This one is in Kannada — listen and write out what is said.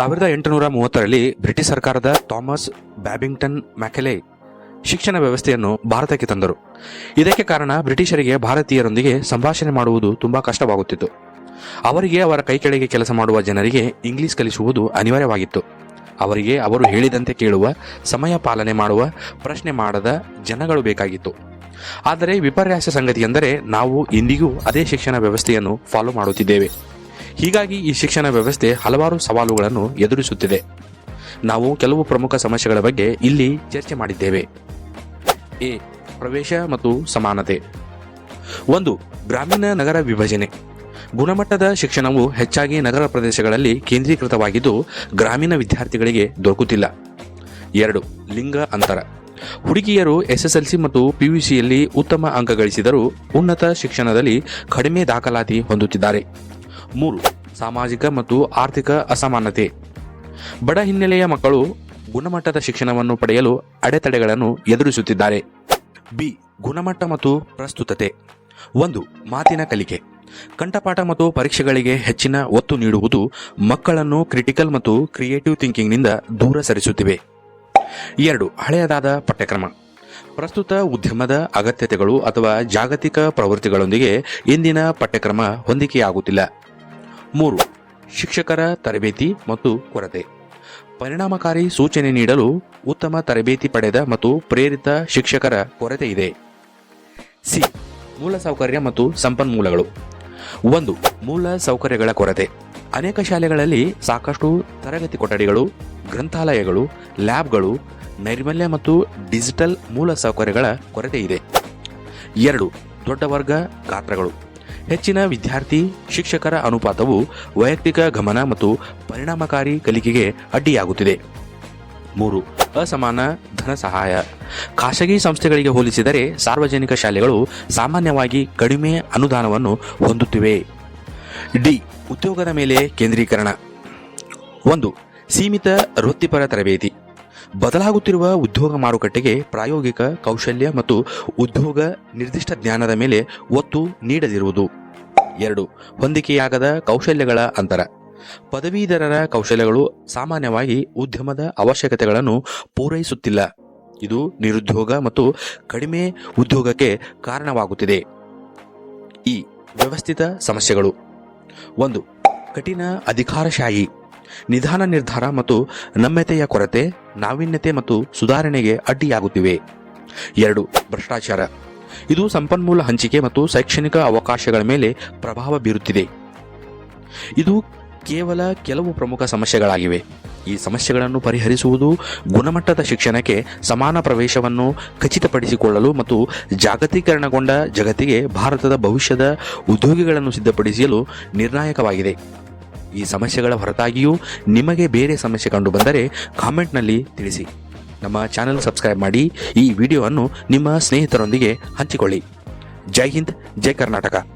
ಸಾವಿರದ ಎಂಟುನೂರ ಮೂವತ್ತರಲ್ಲಿ ಬ್ರಿಟಿಷ್ ಸರ್ಕಾರದ ಥಾಮಸ್ ಬ್ಯಾಬಿಂಗ್ಟನ್ ಮ್ಯಾಕೆಲೆ ಶಿಕ್ಷಣ ವ್ಯವಸ್ಥೆಯನ್ನು ಭಾರತಕ್ಕೆ ತಂದರು. ಇದಕ್ಕೆ ಕಾರಣ ಬ್ರಿಟಿಷರಿಗೆ ಭಾರತೀಯರೊಂದಿಗೆ ಸಂಭಾಷಣೆ ಮಾಡುವುದು ತುಂಬಾ ಕಷ್ಟವಾಗುತ್ತಿತ್ತು. ಅವರಿಗೆ ಅವರ ಕೈಕೆಳಗೆ ಕೆಲಸ ಮಾಡುವ ಜನರಿಗೆ ಇಂಗ್ಲಿಷ್ ಕಲಿಸುವುದು ಅನಿವಾರ್ಯವಾಗಿತ್ತು. ಅವರಿಗೆ ಅವರು ಹೇಳಿದಂತೆ ಕೇಳುವ, ಸಮಯ ಪಾಲನೆ ಮಾಡುವ, ಪ್ರಶ್ನೆ ಮಾಡದ ಜನಗಳು ಬೇಕಾಗಿತ್ತು. ಆದರೆ ವಿಪರ್ಯಾಸ ಸಂಗತಿ ಎಂದರೆ ನಾವು ಇಂದಿಗೂ ಅದೇ ಶಿಕ್ಷಣ ವ್ಯವಸ್ಥೆಯನ್ನು ಫಾಲೋ ಮಾಡುತ್ತಿದ್ದೇವೆ. ಹೀಗಾಗಿ ಈ ಶಿಕ್ಷಣ ವ್ಯವಸ್ಥೆ ಹಲವಾರು ಸವಾಲುಗಳನ್ನು ಎದುರಿಸುತ್ತಿದೆ. ನಾವು ಕೆಲವು ಪ್ರಮುಖ ಸಮಸ್ಯೆಗಳ ಬಗ್ಗೆ ಇಲ್ಲಿ ಚರ್ಚೆ ಮಾಡಿದ್ದೇವೆ. ಎ. ಪ್ರವೇಶ ಮತ್ತು ಸಮಾನತೆ. ಒಂದು, ಗ್ರಾಮೀಣ ನಗರ ವಿಭಜನೆ. ಗುಣಮಟ್ಟದ ಶಿಕ್ಷಣವು ಹೆಚ್ಚಾಗಿ ನಗರ ಪ್ರದೇಶಗಳಲ್ಲಿ ಕೇಂದ್ರೀಕೃತವಾಗಿದ್ದು ಗ್ರಾಮೀಣ ವಿದ್ಯಾರ್ಥಿಗಳಿಗೆ ದೊರಕುತ್ತಿಲ್ಲ. ಎರಡು, ಲಿಂಗ ಅಂತರ. ಹುಡುಗಿಯರು ಎಸ್ಎಸ್ಎಲ್ಸಿ ಮತ್ತು ಪಿಯುಸಿಯಲ್ಲಿ ಉತ್ತಮ ಅಂಕ ಗಳಿಸಿದರೂ ಉನ್ನತ ಶಿಕ್ಷಣದಲ್ಲಿ ಕಡಿಮೆ ದಾಖಲಾತಿ ಹೊಂದುತ್ತಿದ್ದಾರೆ. ಮೂರು, ಸಾಮಾಜಿಕ ಮತ್ತು ಆರ್ಥಿಕ ಅಸಮಾನತೆ. ಬಡ ಹಿನ್ನೆಲೆಯ ಮಕ್ಕಳು ಗುಣಮಟ್ಟದ ಶಿಕ್ಷಣವನ್ನು ಪಡೆಯಲು ಅಡೆತಡೆಗಳನ್ನು ಎದುರಿಸುತ್ತಿದ್ದಾರೆ. ಬಿ, ಗುಣಮಟ್ಟ ಮತ್ತು ಪ್ರಸ್ತುತತೆ. ಒಂದು, ಮಾತಿನ ಕಲಿಕೆ. ಕಂಠಪಾಠ ಮತ್ತು ಪರೀಕ್ಷೆಗಳಿಗೆ ಹೆಚ್ಚಿನ ಒತ್ತು ನೀಡುವುದು ಮಕ್ಕಳನ್ನು ಕ್ರಿಟಿಕಲ್ ಮತ್ತು ಕ್ರಿಯೇಟಿವ್ ಥಿಂಕಿಂಗ್ನಿಂದ ದೂರ ಸರಿಸುತ್ತಿವೆ. ಎರಡು, ಹಳೆಯದಾದ ಪಠ್ಯಕ್ರಮ. ಪ್ರಸ್ತುತ ಉದ್ಯಮದ ಅಗತ್ಯತೆಗಳು ಅಥವಾ ಜಾಗತಿಕ ಪ್ರವೃತ್ತಿಗಳೊಂದಿಗೆ ಇಂದಿನ ಪಠ್ಯಕ್ರಮ ಹೊಂದಿಕೆಯಾಗುತ್ತಿಲ್ಲ. ಮೂರು, ಶಿಕ್ಷಕರ ತರಬೇತಿ ಮತ್ತು ಕೊರತೆ. ಪರಿಣಾಮಕಾರಿ ಸೂಚನೆ ನೀಡಲು ಉತ್ತಮ ತರಬೇತಿ ಪಡೆದ ಮತ್ತು ಪ್ರೇರಿತ ಶಿಕ್ಷಕರ ಕೊರತೆ ಇದೆ. ಸಿ ಮೂಲಸೌಕರ್ಯ ಮತ್ತು ಸಂಪನ್ಮೂಲಗಳು. ಒಂದು, ಮೂಲ ಸೌಕರ್ಯಗಳ ಕೊರತೆ. ಅನೇಕ ಶಾಲೆಗಳಲ್ಲಿ ಸಾಕಷ್ಟು ತರಗತಿ ಕೊಠಡಿಗಳು, ಗ್ರಂಥಾಲಯಗಳು, ಲ್ಯಾಬ್ಗಳು, ನೈರ್ಮಲ್ಯ ಮತ್ತು ಡಿಜಿಟಲ್ ಮೂಲ ಸೌಕರ್ಯಗಳ ಕೊರತೆ ಇದೆ. ಎರಡು, ದೊಡ್ಡ ವರ್ಗ ಗಾತ್ರಗಳು. ಹೆಚ್ಚಿನ ವಿದ್ಯಾರ್ಥಿ ಶಿಕ್ಷಕರ ಅನುಪಾತವು ವೈಯಕ್ತಿಕ ಗಮನ ಮತ್ತು ಪರಿಣಾಮಕಾರಿ ಕಲಿಕೆಗೆ ಅಡ್ಡಿಯಾಗುತ್ತಿದೆ. ಮೂರು, ಅಸಮಾನ ಧನ ಸಹಾಯ. ಖಾಸಗಿ ಸಂಸ್ಥೆಗಳಿಗೆ ಹೋಲಿಸಿದರೆ ಸಾರ್ವಜನಿಕ ಶಾಲೆಗಳು ಸಾಮಾನ್ಯವಾಗಿ ಕಡಿಮೆ ಅನುದಾನವನ್ನು ಹೊಂದುತ್ತಿವೆ. ಡಿ, ಉದ್ಯೋಗದ ಮೇಲೆ ಕೇಂದ್ರೀಕರಣ. ಒಂದು, ಸೀಮಿತ ವೃತ್ತಿಪರ ತರಬೇತಿ. ಬದಲಾಗುತ್ತಿರುವ ಉದ್ಯೋಗ ಮಾರುಕಟ್ಟೆಗೆ ಪ್ರಾಯೋಗಿಕ ಕೌಶಲ್ಯ ಮತ್ತು ಉದ್ಯೋಗ ನಿರ್ದಿಷ್ಟ ಜ್ಞಾನದ ಮೇಲೆ ಒತ್ತು ನೀಡದಿರುವುದು. ಎರಡು, ಹೊಂದಿಕೆಯಾಗದ ಕೌಶಲ್ಯಗಳ ಅಂತರ. ಪದವೀಧರರ ಕೌಶಲ್ಯಗಳು ಸಾಮಾನ್ಯವಾಗಿ ಉದ್ಯಮದ ಅವಶ್ಯಕತೆಗಳನ್ನು ಪೂರೈಸುತ್ತಿಲ್ಲ. ಇದು ನಿರುದ್ಯೋಗ ಮತ್ತು ಕಡಿಮೆ ಉದ್ಯೋಗಕ್ಕೆ ಕಾರಣವಾಗುತ್ತಿದೆ. ಈ ವ್ಯವಸ್ಥಿತ ಸಮಸ್ಯೆಗಳು. ಒಂದು, ಕಠಿಣ ಅಧಿಕಾರಶಾಹಿ. ನಿಧಾನ ನಿರ್ಧಾರ ಮತ್ತು ನಮ್ಯತೆಯ ಕೊರತೆ, ನಾವೀನ್ಯತೆ ಮತ್ತು ಸುಧಾರಣೆಗೆ ಅಡ್ಡಿಯಾಗುತ್ತಿವೆ. ಎರಡು, ಭ್ರಷ್ಟಾಚಾರ. ಇದು ಸಂಪನ್ಮೂಲ ಹಂಚಿಕೆ ಮತ್ತು ಶೈಕ್ಷಣಿಕ ಅವಕಾಶಗಳ ಮೇಲೆ ಪ್ರಭಾವ ಬೀರುತ್ತಿದೆ. ಇದು ಕೇವಲ ಕೆಲವು ಪ್ರಮುಖ ಸಮಸ್ಯೆಗಳಾಗಿವೆ. ಈ ಸಮಸ್ಯೆಗಳನ್ನು ಪರಿಹರಿಸುವುದು ಗುಣಮಟ್ಟದ ಶಿಕ್ಷಣಕ್ಕೆ ಸಮಾನ ಪ್ರವೇಶವನ್ನು ಖಚಿತಪಡಿಸಿಕೊಳ್ಳಲು ಮತ್ತು ಜಾಗತೀಕರಣಗೊಂಡ ಜಗತ್ತಿಗೆ ಭಾರತದ ಭವಿಷ್ಯದ ಉದ್ಯೋಗಿಗಳನ್ನು ಸಿದ್ಧಪಡಿಸಲು ನಿರ್ಣಾಯಕವಾಗಿದೆ. ಈ ಸಮಸ್ಯೆಗಳ ಹೊರತಾಗಿಯೂ ನಿಮಗೆ ಬೇರೆ ಸಮಸ್ಯೆ ಕಂಡು ಬಂದರೆ ಕಾಮೆಂಟ್ನಲ್ಲಿ ತಿಳಿಸಿ. ನಮ್ಮ ಚಾನಲ್ ಸಬ್ಸ್ಕ್ರೈಬ್ ಮಾಡಿ ಈ ವಿಡಿಯೋವನ್ನು ನಿಮ್ಮ ಸ್ನೇಹಿತರೊಂದಿಗೆ ಹಂಚಿಕೊಳ್ಳಿ. ಜೈ ಹಿಂದ್, ಜೈ ಕರ್ನಾಟಕ.